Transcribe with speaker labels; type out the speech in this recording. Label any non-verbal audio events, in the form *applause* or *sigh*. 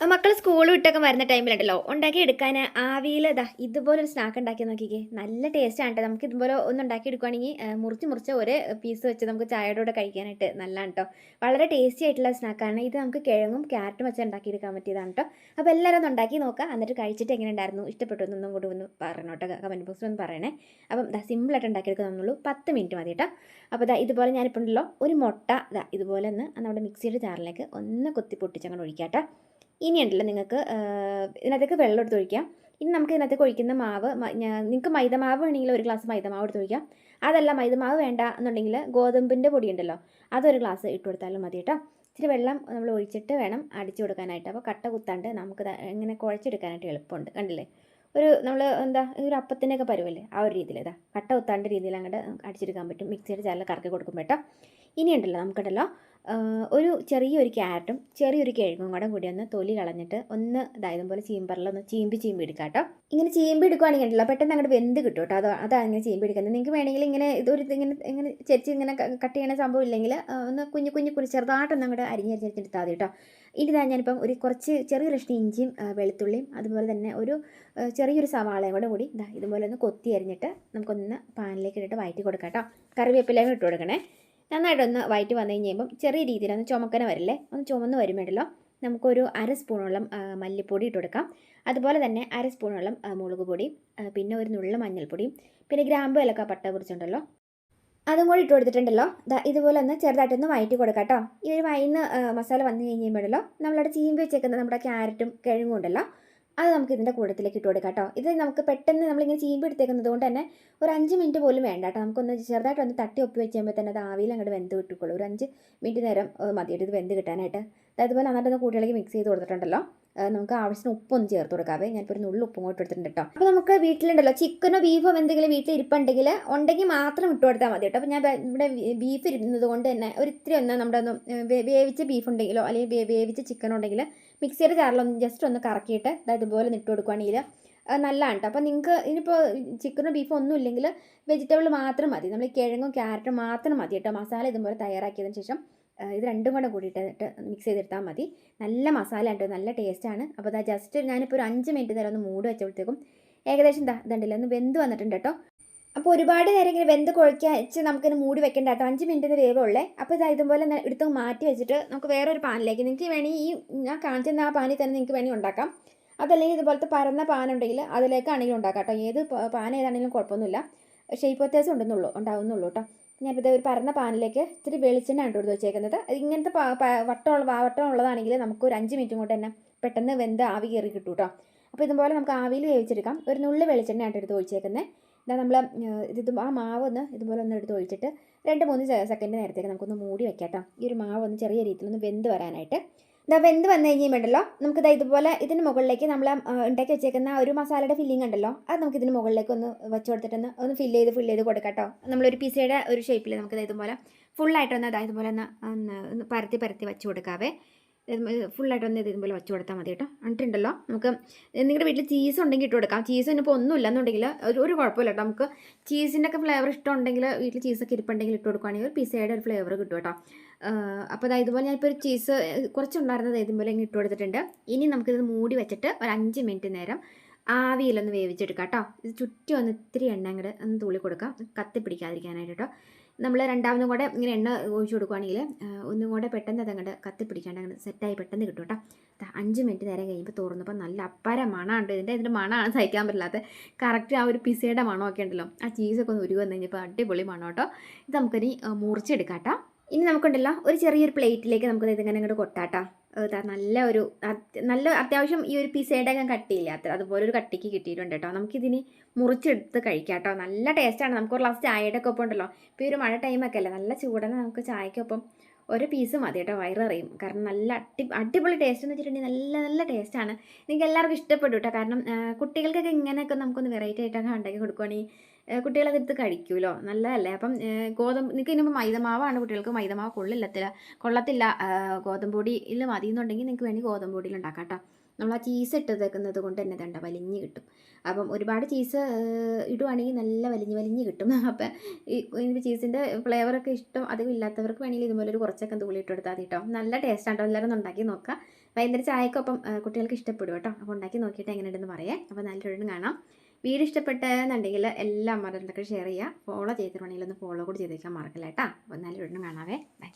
Speaker 1: മക്കൾ സ്കൂൾ വിട്ടൊക്കെ വരുന്ന ടൈമിലുണ്ടല്ലോ ഉണ്ടാക്കി എടുക്കാൻ ആവിയിൽ ഇതാ ഇതുപോലൊരു സ്നാക്ക് ഉണ്ടാക്കി നോക്കിക്കേ. നല്ല ടേസ്റ്റ് ആണ് കേട്ടോ നമുക്ക് ഇതുപോലെ ഒന്ന് ഉണ്ടാക്കി എടുക്കുകയാണെങ്കിൽ ആ, മുറിച്ച് മുറിച്ച് ഒരു പീസ് വെച്ച് നമുക്ക് ചായയുടെ കൂടെ കഴിക്കാനായിട്ട് നല്ലതാണ് കേട്ടോ വളരെ ടേസ്റ്റി ആയിട്ടുള്ള സ്നാക്കാണ് ഇത് നമുക്ക് കിഴങ്ങും ക്യാരറ്റും വെച്ച് ഉണ്ടാക്കിയെടുക്കാൻ പറ്റിയതാണ് കേട്ടോ അപ്പോൾ എല്ലാവരും ഒന്ന് ഉണ്ടാക്കി നോക്കുക എന്നിട്ട് കഴിച്ചിട്ട് എങ്ങനെ ഉണ്ടായിരുന്നു? ഇഷ്ടപ്പെട്ടു എന്നൊന്നും കൂടി ഒന്ന് പറയണം കേട്ടോ കമന്റ് ബോക്സിൽ ഒന്ന് പറയണേ. അപ്പം ദാ സിമ്പിളായിട്ട് ഉണ്ടാക്കിയെടുക്കുന്നുള്ളൂ പത്ത് മിനിറ്റ് മതി കേട്ടോ അപ്പോൾ ദാ ഇതുപോലെ ഞാനിപ്പോൾ ഉണ്ടല്ലോ. ഒരു മുട്ട ദാ ഇതുപോലെ ഒന്ന് നമ്മുടെ മിക്സിയുടെ ചാറിലേക്ക് ഒന്ന് കുത്തി പൊട്ടിച്ചങ്ങോട്ട് ഒഴിക്കാം കേട്ടോ ഇനി ഉണ്ടല്ലോ നിങ്ങൾക്ക് ഇതിനകത്തേക്ക് വെള്ളം എടുത്ത് ഒഴിക്കാം. ഇനി നമുക്ക് ഇതിനകത്തേക്ക് ഒഴിക്കുന്ന മാവ് നിങ്ങൾക്ക് മൈദ മാവ് വേണമെങ്കിൽ ഒരു ഗ്ലാസ് മൈദ മാവ് എടുത്ത് ഒഴിക്കാം. അതല്ല മൈദ മാവ് വേണ്ട എന്നുണ്ടെങ്കിൽ ഗോതമ്പിന്റെ പൊടി ഉണ്ടല്ലോ അതൊരു ഗ്ലാസ് ഇട്ട് കൊടുത്താലും മതി കേട്ടോ. ഇച്ചിരി വെള്ളം നമ്മൾ ഒഴിച്ചിട്ട് വേണം അടിച്ചു കൊടുക്കാനായിട്ട്. അപ്പോൾ കട്ട കുത്താണ്ട് നമുക്ക് ഇങ്ങനെ കുഴച്ചെടുക്കാനായിട്ട് എളുപ്പമുണ്ട്. കണ്ടില്ലേ? ഒരു നമ്മൾ എന്താ ഒരു അപ്പത്തിന്റെയൊക്കെ പരുവല്ലേ ആ ഒരു രീതിയിൽ ഇതാ. കട്ട കുത്താണ്ട് രീതിയിൽ അങ്ങോട്ട് അടിച്ചെടുക്കാൻ പറ്റും. മിക്സിയുടെ ചാലിൽ കറക്കി കൊടുക്കും കേട്ടോ. ഇനി ഉണ്ടല്ലോ നമുക്കുണ്ടല്ലോ ഒരു ചെറിയൊരു ക്യാരറ്റും ചെറിയൊരു കിഴങ്ങും കൂടെ കൂടി ഒന്ന് തൊലി കളഞ്ഞിട്ട് ഒന്ന് അതായത് പോലെ ചീമ്പറിലൊന്ന് ചീമ്പി ചീമ്പി എടുക്കാം കേട്ടോ. ഇങ്ങനെ ചീമ്പി എടുക്കുകയാണെങ്കിൽ ഉണ്ടല്ലോ പെട്ടെന്ന് അങ്ങോട്ട് വെന്ത് കിട്ടും കേട്ടോ. അത് അതാണ് ഇങ്ങനെ ചീമ്പി എടുക്കുന്നത്. നിങ്ങൾക്ക് വേണമെങ്കിൽ ഇങ്ങനെ ഇതൊരു ഇങ്ങനെ ഇങ്ങനെ ചെരിച്ച് ഇങ്ങനെ കട്ട് ചെയ്യണ സംഭവം ഇല്ലെങ്കിൽ ഒന്ന് കുഞ്ഞു കുഞ്ഞു കുഞ്ഞു ചെറുതായിട്ടൊന്നും അങ്ങോട്ട് അരിഞ്ഞരിഞ്ഞെടുത്താൽ മതി കേട്ടോ. ഇനി ഞാനിപ്പം ഒരു കുറച്ച് ചെറിയ കഷ്ണം ഇഞ്ചിയും വെളുത്തുള്ളിയും അതുപോലെ തന്നെ ഒരു ചെറിയൊരു സവാളയും കൂടെ കൂടി ഇതാ ഇതുപോലെ ഒന്ന് കൊത്തി അരിഞ്ഞിട്ട് നമുക്കൊന്ന് പാനിലേക്ക് ഇട്ടിട്ട് വയറ്റി കൊടുക്കാം കേട്ടോ. കറിവേപ്പിലേക്ക് ഇട്ട് കൊടുക്കണേ. നന്നായിട്ടൊന്ന് വയറ്റി വന്നു കഴിയുമ്പം ചെറിയ രീതിയിൽ ഒന്ന് ചുമക്കന വരില്ലേ? ഒന്ന് ചുമന്ന് വരുമ്പോഴല്ലോ നമുക്കൊരു അര സ്പൂണോളം മല്ലിപ്പൊടി ഇട്ട് കൊടുക്കാം അതുപോലെ തന്നെ അര സ്പൂണോളം മുളക് പൊടി പിന്നെ ഒരു നുള്ള മഞ്ഞൾപ്പൊടിയും പിന്നെ ഗ്രാമ്പു വിലക്ക പട്ട കുറിച്ചുണ്ടല്ലോ അതും കൂടി ഇട്ട് കൊടുത്തിട്ടുണ്ടല്ലോ. ഇതുപോലെ ഒന്ന് ചെറുതായിട്ടൊന്ന് വയറ്റി കൊടുക്കാം കേട്ടോ ഈ ഒരു വൈന്ന് മസാല വന്നു കഴിഞ്ഞ് കഴിയുമ്പോഴല്ലോ നമ്മളവിടെ ചീമ്പി വെച്ചേക്കുന്ന നമ്മുടെ ക്യാരറ്റും കിഴങ്ങും ഉണ്ടല്ലോ. അത് നമുക്ക് ഇതിന്റെ കൂട്ടത്തിലേക്ക് ഇട്ട് കൊടുക്കാം കേട്ടോ. ഇത് നമുക്ക് പെട്ടെന്ന് നമ്മളിങ്ങനെ ചീമ്പി എടുത്തേക്കുന്നത് കൊണ്ട് തന്നെ ഒരു അഞ്ച് മിനിറ്റ് പോലും വേണ്ട കേട്ടോ. നമുക്കൊന്ന് ചെറുതായിട്ടൊന്ന് തട്ടി ഒപ്പി വെച്ച് കഴിയുമ്പോൾ തന്നെ അത് ആവിയിൽ അങ്ങോട്ട് വെന്ത് കിട്ടിക്കോളൂ. ഒരു അഞ്ച് മിനിറ്റ് നേരം മതിയായിട്ട് ഇത് വെന്ത് കിട്ടാനായിട്ട്. അതുപോലെ നന്നായിട്ടൊന്ന് കൂട്ടിയിലേക്ക് മിക്സ് ചെയ്ത് കൊടുത്തിട്ടുണ്ടല്ലോ. നമുക്ക് ആവശ്യത്തിന് ഉപ്പൊന്ന് ചേർത്ത് കൊടുക്കാവേ ഞാനിപ്പോൾ ഒരു നുള്ളു കൂടെ എടുത്തിട്ടുണ്ട് കേട്ടോ. അപ്പോൾ നമുക്ക് വീട്ടിലുണ്ടല്ലോ ചിക്കനോ ബീഫോ എന്തെങ്കിലും വീട്ടിൽ ഇരിപ്പുണ്ടെങ്കിൽ ഉണ്ടെങ്കിൽ മാത്രം ഇട്ട് കൊടുത്താൽ മതി കേട്ടോ. അപ്പോൾ ഞാൻ ഇവിടെ ബീഫ് ഇരുന്നത് കൊണ്ട് തന്നെ ഒരു ഒന്ന് നമ്മുടെ ഒന്ന് വേവിച്ച ബീഫ് ഉണ്ടെങ്കിലോ അല്ലെങ്കിൽ വേവിച്ച ചിക്കൻ ഉണ്ടെങ്കിൽ മിക്സിയുടെ ജാറിലൊന്ന് ജസ്റ്റ് ഒന്ന് കറക്കിയിട്ട് അതായത് ഇതുപോലെ ഇട്ട് കൊടുക്കുകയാണെങ്കിൽ നല്ലതാണ് കേട്ടോ അപ്പോൾ നിങ്ങൾക്ക് ഇനിയിപ്പോൾ ചിക്കനോ ബീഫോ ഒന്നും ഇല്ലെങ്കിൽ വെജിറ്റബിൾ മാത്രം മതി. നമ്മൾ കിഴങ്ങും ക്യാരറ്റും മാത്രം മതി കേട്ടോ മസാല ഇതുപോലെ തയ്യാറാക്കിയതിന് ശേഷം ഇത് രണ്ടും കൂടെ കൂടിയിട്ട് മിക്സ് ചെയ്തെടുത്താൽ മതി. നല്ല മസാല ഉണ്ട് നല്ല ടേസ്റ്റാണ് അപ്പോൾ അതാ ജസ്റ്റ് ഞാനിപ്പോൾ ഒരു അഞ്ച് മിനിറ്റ് നേരം ഒന്ന് മൂട് വെച്ചപ്പോഴത്തേക്കും ഏകദേശം ഇതാ ഇതുണ്ടല്ലോ ഒന്ന് വെന്ത് വന്നിട്ടുണ്ട് കേട്ടോ അപ്പോൾ ഒരുപാട് നേരം ഇങ്ങനെ വെന്ത് കുഴച്ച് നമുക്കിന് മൂടി വെക്കേണ്ട കേട്ടോ. അഞ്ച് മിനിറ്റിന് വേവുള്ളേ അപ്പോൾ ഇതാ ഇതുപോലെ എടുത്ത് മാറ്റി വെച്ചിട്ട് നമുക്ക് വേറൊരു പാനിലേക്ക് നിങ്ങൾക്ക് വേണമെങ്കിൽ ഈ ഞാൻ കാണിച്ചിരുന്ന ആ പാനിൽ തന്നെ നിങ്ങൾക്ക് വേണമെങ്കിൽ ഉണ്ടാക്കാം. അതല്ലെങ്കിൽ ഇതുപോലത്തെ പരന്ന പാനുണ്ടെങ്കിൽ അതിലേക്കാണെങ്കിലും ഉണ്ടാക്കാം കേട്ടോ. ഏത് പാൻ ഏതാണെങ്കിലും കുഴപ്പമൊന്നുമില്ല. ഷേപ്പ് വ്യത്യാസം ഉണ്ടെന്നുള്ളൂ ഉണ്ടാവുന്നുള്ളൂ കേട്ടോ. ഞാനിപ്പോൾ ഒരു പരന്ന പാനിലേക്ക് ഇത്തിരി വെളിച്ചെണ്ണ ആണ് കൊടുത്ത് വെച്ചേക്കുന്നത്. ഇങ്ങനത്തെ വട്ടമുള്ള വട്ടം ഉള്ളതാണെങ്കിൽ നമുക്ക് ഒരു അഞ്ച് മിനിറ്റും കൊണ്ട് തന്നെ പെട്ടെന്ന് വെന്ത് ആവി കയറി കിട്ടും കേട്ടോ. അപ്പോൾ ഇതുപോലെ നമുക്ക് ആവിയിൽ വേവിച്ചെടുക്കാം. ഒരു നുള്ളി വെളിച്ചെണ്ണ ആയിട്ട് എടുത്ത് ഒഴിച്ചേക്കുന്നത് ഇതാ നമ്മൾ ഇത് ആ മാവ് ഒന്ന് ഇതുപോലെ ഒന്ന് എടുത്ത് ഒഴിച്ചിട്ട് രണ്ട് മൂന്ന് സെക്കൻഡ് നേരത്തേക്ക് നമുക്കൊന്ന് മൂടി വെക്കാം കേട്ടോ ഈ ഒരു മാവ് ഒന്ന് ചെറിയ രീതിയിൽ ഒന്ന് വെന്ത് വരാനായിട്ട്. ഇതാ വെന്ത് വന്നു നമുക്ക് ഇതാ ഇതുപോലെ ഇതിന് മുകളിലേക്ക് നമ്മൾ ഉണ്ടാക്കി വെച്ചേക്കുന്ന ഒരു മസാലയുടെ ഫില്ലിംഗ് ഉണ്ടല്ലോ അത് നമുക്ക് ഇതിന് മുകളിലേക്ക് ഒന്ന് വെച്ച് കൊടുത്തിട്ടൊന്ന് ഒന്ന് ഫിൽ ചെയ്ത് ഫിൽ ചെയ്ത് കൊടുക്കാം കേട്ടോ നമ്മളൊരു പിസയുടെ ഒരു ഷേപ്പിൽ നമുക്കിത് ഇതുപോലെ ഫുള്ളായിട്ടൊന്ന് അതായത് ഇതുപോലെ ഒന്ന് പരത്തി പരത്തി വെച്ച് കൊടുക്കാവേ. ഫുള്ളായിട്ടൊന്ന് ഇത് ഇതുപോലെ വെച്ച് കൊടുത്താൽ മതി കേട്ടോ. എന്നിട്ടുണ്ടല്ലോ നമുക്ക് നിങ്ങളുടെ വീട്ടിൽ ചീസ് ഉണ്ടെങ്കിൽ ഇട്ട് കൊടുക്കാം. ചീസ് ഇനിയിപ്പോൾ ഒന്നുമില്ല എന്നുണ്ടെങ്കിൽ ഒരു ഒരു കുഴപ്പമില്ല കേട്ടോ. നമുക്ക് ചീസിന്റെ ഒക്കെ ഫ്ലേവർ ഇഷ്ടമുണ്ടെങ്കിൽ വീട്ടിൽ ചീസൊക്കെ ഇരിപ്പുണ്ടെങ്കിൽ ഇട്ട് കൊടുക്കുകയാണെങ്കിൽ ഒരു പിസയുടെ ഒരു ഫ്ലേവർ കിട്ടും കേട്ടോ. അപ്പോൾ അതായത് ഇതുപോലെ ഞാനിപ്പോൾ ഒരു ചീസ് കുറച്ചുണ്ടായിരുന്നത് ഇതുപോലെ ഇങ്ങനെ ഇട്ട് കൊടുത്തിട്ടുണ്ട്. ഇനി നമുക്കിത് മൂടി വെച്ചിട്ട് ഒരു അഞ്ച് മിനിറ്റ് നേരം ആവിയിലൊന്ന് വേവിച്ചെടുക്കാം കേട്ടോ. ഇത് ചുറ്റി ഒന്ന് ഇത്തിരി എണ്ണ അങ്ങോട്ട് ഒന്ന് തുള്ളി കൊടുക്കാം കത്തി പിടിക്കാതിരിക്കാനായിട്ട് കേട്ടോ. നമ്മൾ രണ്ടാമതും കൂടെ ഇങ്ങനെ എണ്ണ ഒഴിച്ചു കൊടുക്കുകയാണെങ്കിൽ ഒന്നും കൂടെ പെട്ടെന്ന് അത് അങ്ങോട്ട് കത്തി പിടിക്കാണ്ട് അങ്ങോട്ട് സെറ്റായി പെട്ടെന്ന് കിട്ടും കേട്ടോ. അഞ്ച് മിനിറ്റ് നേരം കഴിയുമ്പോൾ തുറന്നപ്പോൾ നല്ല അപ്പര മണമുണ്ട് ഇതിന്റെ ഇതിന്റെ മണമാണ് സഹിക്കാൻ പറ്റില്ലാത്ത. കറക്റ്റ് ആ ഒരു പിസയുടെ മണമൊക്കെ ഉണ്ടല്ലോ. ആ ചീസൊക്കെ ഒന്ന് ഉരുവന്ന് വന്നു കഴിഞ്ഞപ്പോൾ അടിപൊളി മണം കേട്ടോ. ഇത് നമുക്കിനി മുറിച്ചെടുക്കാം കേട്ടോ. ഇനി നമുക്കുണ്ടല്ലോ ഒരു ചെറിയൊരു പ്ലേറ്റിലേക്ക് നമുക്ക് ഇതിങ്ങനെ അങ്ങോട്ട് കൊട്ടാട്ടോ നല്ല ഒരു നല്ല അത്യാവശ്യം ഈ ഒരു പിസയുടെ ഞാൻ കട്ടിയില്ല അത്ര അതുപോലെ ഒരു കട്ടിക്ക് കിട്ടിയിട്ടുണ്ട് കേട്ടോ നമുക്കിതിനി മുറിച്ചെടുത്ത് കഴിക്കാം കേട്ടോ നല്ല ടേസ്റ്റാണ് നമുക്ക് ഒരു ഗ്ലാസ് ചായയുടെ ഒക്കെ ഒപ്പം ഉണ്ടല്ലോ. ഇപ്പോൾ ഒരു മഴ ടൈമൊക്കെ അല്ലേ നല്ല ചൂടനെ നമുക്ക് ചായക്കൊപ്പം ഒരു പീസ് മതി കേട്ടോ വയറിയും കാരണം നല്ല അടി അടിപൊളി ടേസ്റ്റ് എന്ന് വെച്ചിട്ടുണ്ടെങ്കിൽ നല്ല നല്ല ടേസ്റ്റാണ് നിങ്ങൾക്ക് എല്ലാവർക്കും ഇഷ്ടപ്പെടും കേട്ടോ കാരണം കുട്ടികൾക്കൊക്കെ ഇങ്ങനെയൊക്കെ നമുക്കൊന്ന് വെറൈറ്റി ആയിട്ടൊക്കെ ഉണ്ടാക്കി കൊടുക്കുകയാണെങ്കിൽ കുട്ടികളത് എടുത്ത് കഴിക്കുമല്ലോ നല്ലതല്ലേ? അപ്പം ഗോതമ്പ് നിങ്ങൾക്ക് ഇനിയിപ്പോൾ മൈദമാവാണ് കുട്ടികൾക്ക് മൈദമാവ് കൊള്ളില്ലത്തില്ല. കൊള്ളത്തില്ല. ഗോതമ്പ് പൊടിയിൽ മതി എന്നുണ്ടെങ്കിൽ നിങ്ങൾക്ക് വേണമെങ്കിൽ ഗോതമ്പ് പൊടിയിൽ ഉണ്ടാക്കാം കേട്ടോ നമ്മൾ ആ ചീസ് ഇട്ടതേക്കുന്നത് കൊണ്ട് തന്നെ തണ്ട വലിഞ്ഞ് കിട്ടും. അപ്പം ഒരുപാട് ചീസ് ഇടുവാണെങ്കിൽ നല്ല വലിഞ്ഞ് വലിഞ്ഞ് കിട്ടും. *laughs* അപ്പം ഈ ചീസിന്റെ ഫ്ലേവറൊക്കെ ഇഷ്ടം അധികം ഇല്ലാത്തവർക്ക് വേണമെങ്കിൽ ഇതുപോലെ ഒരു കുറച്ചൊക്കെ തൂളി ഇട്ട് കൊടുത്താൽ കേട്ടോ നല്ല ടേസ്റ്റ് ആട്ടോ എല്ലാവരും ഉണ്ടാക്കി നോക്കുക വൈകുന്നേരം ചായക്കൊപ്പം കുട്ടികൾക്ക് ഇഷ്ടപ്പെടും കേട്ടോ. അപ്പോൾ ഉണ്ടാക്കി നോക്കിയിട്ട് എങ്ങനെയുണ്ടെന്ന് പറയാം. അപ്പോൾ നല്ലൊരു കാണാം. വീഡിയോ ഇഷ്ടപ്പെട്ടെന്നുണ്ടെങ്കിൽ എല്ലാ മറന്നൊക്കെ ഷെയർ ചെയ്യുക. ഫോളോ ചെയ്തിട്ടുണ്ടെങ്കിൽ ഒന്ന് ഫോളോ കൂടി ചെയ്തേക്കാൻ മറക്കില്ല കേട്ടോ. അപ്പോൾ നല്ലൊരു കാണാവേ. ബൈ